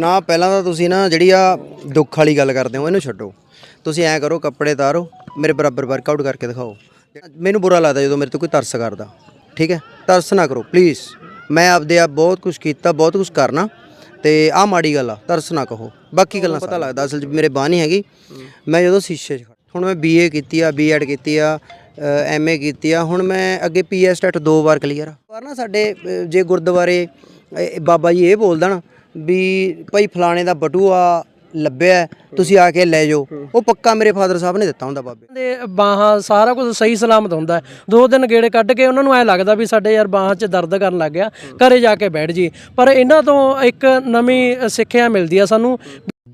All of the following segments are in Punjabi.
ਨਾ, ਪਹਿਲਾਂ ਤਾਂ ਤੁਸੀਂ ਨਾ ਜਿਹੜੀ ਆ ਦੁੱਖ ਵਾਲੀ ਗੱਲ ਕਰਦੇ ਹੋ, ਇਹਨੂੰ ਛੱਡੋ। ਤੁਸੀਂ ਐਂ ਕਰੋ, ਕੱਪੜੇ ਤਾਰੋ, ਮੇਰੇ ਬਰਾਬਰ ਵਰਕਆਊਟ ਕਰਕੇ ਦਿਖਾਓ। ਮੈਨੂੰ ਬੁਰਾ ਲੱਗਦਾ ਜਦੋਂ ਮੇਰੇ ਤੋਂ ਕੋਈ ਤਰਸ ਕਰਦਾ। ਠੀਕ ਹੈ? ਤਰਸ ਨਾ ਕਰੋ ਪਲੀਜ਼ ਮੈਂ ਆਪਦੇ ਆਪ ਬਹੁਤ ਕੁਝ ਕੀਤਾ, ਬਹੁਤ ਕੁਝ ਕਰਨਾ, ਤੇ ਆਹ ਮਾੜੀ ਗੱਲ ਆ, ਤਰਸ ਨਾ ਕਹੋ। ਬਾਕੀ ਗੱਲਾਂ ਪਤਾ ਲੱਗਦਾ, ਅਸਲ 'ਚ ਮੇਰੇ ਬਾਹ ਨਹੀਂ ਹੈਗੀ। ਮੈਂ ਜਦੋਂ ਸ਼ੀਸ਼ੇ 'ਚ ਖੜਾ- ਹੁਣ ਮੈਂ ਬੀਏ ਕੀਤੀ ਆ ਬੀਐਡ ਕੀਤੀ ਆ ਐਮਏ ਕੀਤੀ ਆ, ਹੁਣ ਮੈਂ ਅੱਗੇ ਪੀਐਸ ਟੈਟ ਦੋ ਵਾਰ ਕਲੀਅਰ ਆ। ਪਰ ਨਾ ਸਾਡੇ ਜੇ ਗੁਰਦੁਆਰੇ ਬਾਬਾ ਜੀ ਇਹ ਬੋਲਦਾ ਨਾ ਵੀ ਭਾਈ ਫਲਾਣੇ ਦਾ ਬਟੂਆ ਲੱਭਿਆ ਤੁਸੀਂ ਆ ਕੇ ਲੈ ਜਾਓ। ਉਹ ਪੱਕਾ ਮੇਰੇ ਫਾਦਰ ਸਾਹਿਬ ਨੇ ਦਿੱਤਾ ਹੁੰਦਾ ਬਾਬੇ। ਦੇ ਬਾਹਾਂ ਸਾਰਾ ਕੁਝ ਸਹੀ ਸਲਾਮਤ ਹੁੰਦਾ ਹੈ। ਦੋ ਦਿਨ ਗੇੜੇ ਕੱਢ ਕੇ ਉਹਨਾਂ ਨੂੰ ਐ ਲੱਗਦਾ ਵੀ ਸਾਡੇ ਯਾਰ ਬਾਹਾਂ 'ਚ ਦਰਦ ਕਰਨ ਲੱਗ ਗਿਆ। ਘਰੇ ਜਾ ਕੇ ਬੈਠ ਜੀ ਪਰ ਇਹਨਾਂ ਤੋਂ ਇੱਕ ਨਵੀਂ ਸਿੱਖਿਆ ਮਿਲਦੀ ਆ ਸਾਨੂੰ।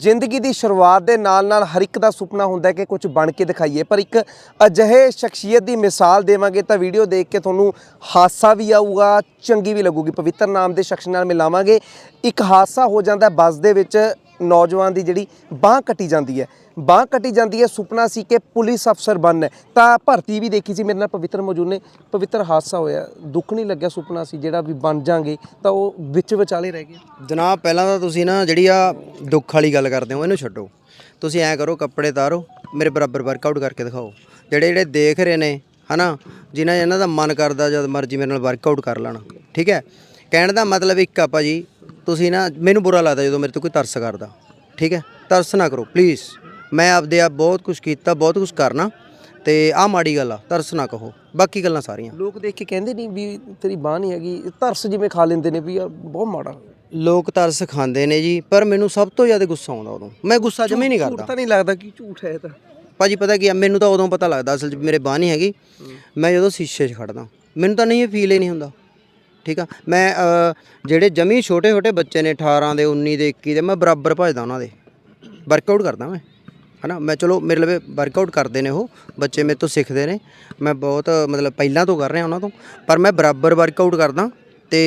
ਜ਼ਿੰਦਗੀ ਦੀ ਸ਼ੁਰੂਆਤ ਦੇ ਨਾਲ-ਨਾਲ ਹਰ ਇੱਕ ਦਾ ਸੁਪਨਾ ਹੁੰਦਾ ਹੈ ਕਿ ਕੁਝ ਬਣ ਕੇ ਦਿਖਾਈਏ। ਪਰ ਇੱਕ ਅਜਿਹੇ ਸ਼ਖਸੀਅਤ ਦੀ ਮਿਸਾਲ ਦੇਵਾਂਗੇ ਤਾਂ ਵੀਡੀਓ ਦੇਖ ਕੇ ਤੁਹਾਨੂੰ ਹਾਸਾ ਵੀ ਆਊਗਾ, ਚੰਗੀ ਵੀ ਲੱਗੂਗੀ। ਪਵਿੱਤਰ ਨਾਮ ਦੇ ਸ਼ਖਸ ਨਾਲ ਮਿਲਾਵਾਂਗੇ। ਇੱਕ ਹਾਦਸਾ ਹੋ ਜਾਂਦਾ ਬੱਸ ਦੇ ਵਿੱਚ ਨੌਜਵਾਨ ਦੀ ਜਿਹੜੀ ਬਾਹ ਕੱਟੀ ਜਾਂਦੀ ਹੈ। ਬਾਹ ਕੱਟੀ ਜਾਂਦੀ ਹੈ, ਸੁਪਨਾ ਸੀ ਕਿ ਪੁਲਿਸ ਅਫਸਰ ਬਣਨਾ ਤਾਂ ਭਰਤੀ ਵੀ ਦੇਖੀ ਸੀ, ਮੇਰੇ ਨਾਲ ਪਵਿੱਤਰ ਮੌਜੂਦ ਨੇ। ਪਵਿੱਤਰ ਹਾਦਸਾ ਹੋਇਆ। ਦੁੱਖ ਨਹੀਂ ਲੱਗਿਆ ਸੁਪਨਾ ਸੀ, ਜਿਹੜਾ ਵੀ ਬਣ ਜਾਾਂਗੇ, ਤਾਂ ਉਹ ਵਿੱਚ ਵਿਚਾਲੇ ਰਹਿ ਗਿਆ ਜਨਾਬ, ਪਹਿਲਾਂ ਤਾਂ ਤੁਸੀਂ ਨਾ ਜਿਹੜੀ ਆ ਦੁੱਖ ਵਾਲੀ ਗੱਲ ਕਰਦੇ ਹੋ, ਇਹਨੂੰ ਛੱਡੋ। ਤੁਸੀਂ ਐਂ ਕਰੋ, ਕੱਪੜੇ ਤਾਰੋ, ਮੇਰੇ ਬਰਾਬਰ ਵਰਕਆਊਟ ਕਰਕੇ ਦਿਖਾਓ। ਜਿਹੜੇ ਜਿਹੜੇ ਦੇਖ ਰਹੇ ਨੇ, ਹਨਾ, ਜਿਨ੍ਹਾਂ ਇਹਨਾਂ ਦਾ ਮਨ ਕਰਦਾ ਜਦ ਮਰਜ਼ੀ ਮੇਰੇ ਨਾਲ ਵਰਕਆਊਟ ਕਰ ਲੈਣ। ਠੀਕ ਹੈ? ਕਹਿਣ ਦਾ ਮਤਲਬ ਇੱਕ ਆ ਭਾਜੀ ਤੁਸੀਂ ਨਾ ਮੈਨੂੰ ਬੁਰਾ ਲੱਗਦਾ ਜਦੋਂ ਮੇਰੇ ਤੇ ਕੋਈ ਤਰਸ ਕਰਦਾ। ਠੀਕ ਹੈ? ਤਰਸ ਨਾ ਕਰੋ ਪਲੀਜ਼ ਮੈਂ ਆਪਦੇ ਆਪ ਬਹੁਤ ਕੁਝ ਕੀਤਾ ਬਹੁਤ ਕੁਝ ਕਰਨਾ ਤੇ ਆਹ ਮਾੜੀ ਗੱਲ ਆ ਤਰਸ ਨਾ ਕਹੋ। ਬਾਕੀ ਗੱਲਾਂ ਸਾਰੀਆਂ। ਲੋਕ ਦੇਖ ਕੇ ਕਹਿੰਦੇ ਨਹੀਂ ਵੀ ਤੇਰੀ ਬਾਹ ਨਹੀਂ ਹੈਗੀ ਤਰਸ ਜਿਵੇਂ ਖਾ ਲੈਂਦੇ ਨੇ ਵੀ ਯਾਰ ਬਹੁਤ ਮਾੜਾ। ਲੋਕ ਤਰਸ ਖਾਂਦੇ ਨੇ ਜੀ ਪਰ ਮੈਨੂੰ ਸਭ ਤੋਂ ਜ਼ਿਆਦਾ ਗੁੱਸਾ ਆਉਂਦਾ ਉਦੋਂ। ਮੈਂ ਗੁੱਸਾ ਜਮੇ ਨਹੀਂ ਕਰਦਾ। ਝੂਠ ਤਾਂ ਨਹੀਂ ਲੱਗਦਾ ਕਿ ਝੂਠ ਹੈ ਇਹ ਤਾਂ। ਭਾਜੀ ਪਤਾ ਕੀ ਆ ਮੈਨੂੰ ਤਾਂ ਉਦੋਂ ਪਤਾ ਲੱਗਦਾ ਅਸਲ 'ਚ ਮੇਰੇ ਬਾਹ ਨਹੀਂ ਹੈਗੀ। ਮੈਂ ਜਦੋਂ ਸ਼ੀਸ਼ੇ 'ਚ ਖੜਦਾ ਮੈਨੂੰ ਤਾਂ ਨਹੀਂ ਇਹ ਫੀਲ ਹੀ ਨਹੀਂ ਹੁੰਦਾ। ਠੀਕ ਆ? ਮੈਂ ਜਿਹੜੇ ਜਮੀ ਛੋਟੇ ਛੋਟੇ ਬੱਚੇ ਨੇ 18 ਦੇ 19 ਦੇ 21 ਦੇ, ਮੈਂ ਬਰਾਬਰ ਭਜਦਾ ਉਹਨਾਂ ਦੇ। ਵਰਕਆਊਟ ਕਰਦਾ ਮੈਂ, ਹਨਾ? ਮੈਂ ਚਲੋ, ਮੇਰੇ ਲਵੇ ਵਰਕਆਊਟ ਕਰਦੇ ਨੇ ਉਹ, ਬੱਚੇ ਮੇਰੇ ਤੋਂ ਸਿੱਖਦੇ ਨੇ। ਮੈਂ ਬਹੁਤ, ਮਤਲਬ ਪਹਿਲਾਂ ਤੋਂ ਕਰ ਰਿਹਾ ਉਹਨਾਂ ਤੋਂ, ਪਰ ਮੈਂ ਬਰਾਬਰ ਵਰਕਆਊਟ ਕਰਦਾ। ਤੇ